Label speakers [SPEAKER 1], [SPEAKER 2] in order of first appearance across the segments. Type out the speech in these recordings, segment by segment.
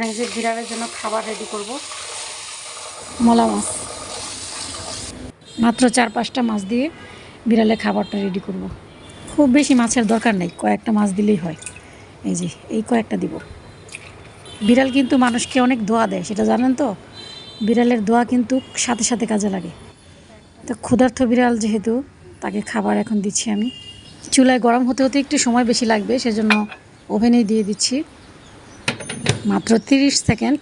[SPEAKER 1] এই যে বিড়ালের জন্য খাবার রেডি করব। মলা মাছ। মাত্র চার পাঁচটা মাছ দিয়ে বিড়ালে খাবারটা রেডি করব। খুব বেশি মাছের দরকার নেই, কয়েকটা মাছ দিলেই হয়। এই যে, এই কয়েকটা দিব। বিড়াল কিন্তু মানুষকে অনেক দোয়া দেয়, সেটা জানেন তো? বিড়ালের দোয়া কিন্তু সাথে সাথে কাজে লাগে। তো ক্ষুধার্থ বিড়াল যেহেতু, তাকে খাবার এখন দিচ্ছি আমি। চুলায় গরম হতে হতে একটু সময় বেশি লাগবে, সেজন্য ওভেনেই দিয়ে দিচ্ছি। মাত্র তিরিশ সেকেন্ড।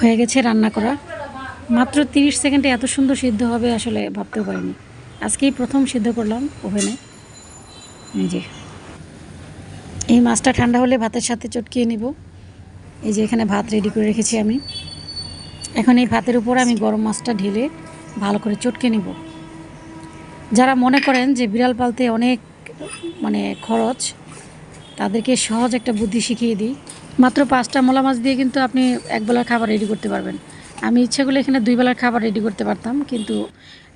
[SPEAKER 1] হয়ে গেছে রান্না করা। মাত্র তিরিশ সেকেন্ডে এত সুন্দর সিদ্ধ হবে আসলে ভাবতেও পারিনি। আজকেই প্রথম সিদ্ধ করলাম ওভেনে। যে। এই মাছটা ঠান্ডা হলে ভাতের সাথে চটকিয়ে নিব। এই যে এখানে ভাত রেডি করে রেখেছি আমি। এখন এই ভাতের উপর আমি গরম মাছটা ঢেলে ভালো করে চটকে নিব। যারা মনে করেন যে বিড়াল পালতে অনেক মানে খরচ, তাদেরকে সহজ একটা বুদ্ধি শিখিয়ে দিই। মাত্র পাঁচটা মোলা মাছ দিয়ে কিন্তু আপনি একবেলার খাবার রেডি করতে পারবেন। আমি ইচ্ছে করলে এখানে দুই বেলার খাবার রেডি করতে পারতাম, কিন্তু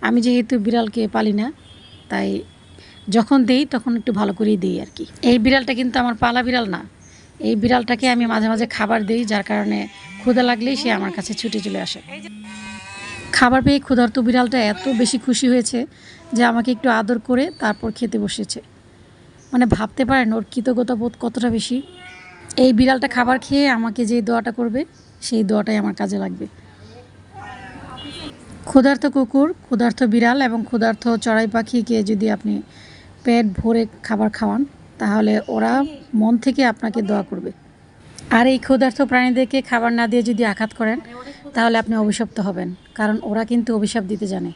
[SPEAKER 1] আমি যেহেতু বিড়ালকে পালি না, তাই যখন দেই তখন একটু ভালো করেই দিই আর কি। এই বিড়ালটা কিন্তু আমার পালা বিড়াল না। এই বিড়ালটাকে আমি মাঝে মাঝে খাবার দিই, যার কারণে ক্ষুদা লাগলেই সে আমার কাছে ছুটে চলে আসে। খাবার পেয়ে ক্ষুধার্ত বিড়ালটা এত বেশি খুশি হয়েছে যে আমাকে একটু আদর করে তারপর খেতে বসেছে। মানে ভাবতে পারেন ওর কৃতজ্ঞতা বোধ কতটা বেশি। এই বিড়ালটা খাবার খেয়ে আমাকে যে দোয়াটা করবে, সেই দোয়াটাই আমার কাজে লাগবে। ক্ষুধার্ত কুকুর, ক্ষুধার্ত বিড়াল এবং ক্ষুধার্ত চড়াই পাখিকে যদি আপনি পেট ভরে খাবার খাওয়ান, তাহলে ওরা মন থেকে আপনাকে দোয়া করবে। আর এই ক্ষুধার্ত প্রাণীদেরকে খাবার না দিয়ে যদি আঘাত করেন, তাহলে আপনি অভিশপ্ত হবেন। কারণ ওরা কিন্তু অভিশাপ দিতে জানে।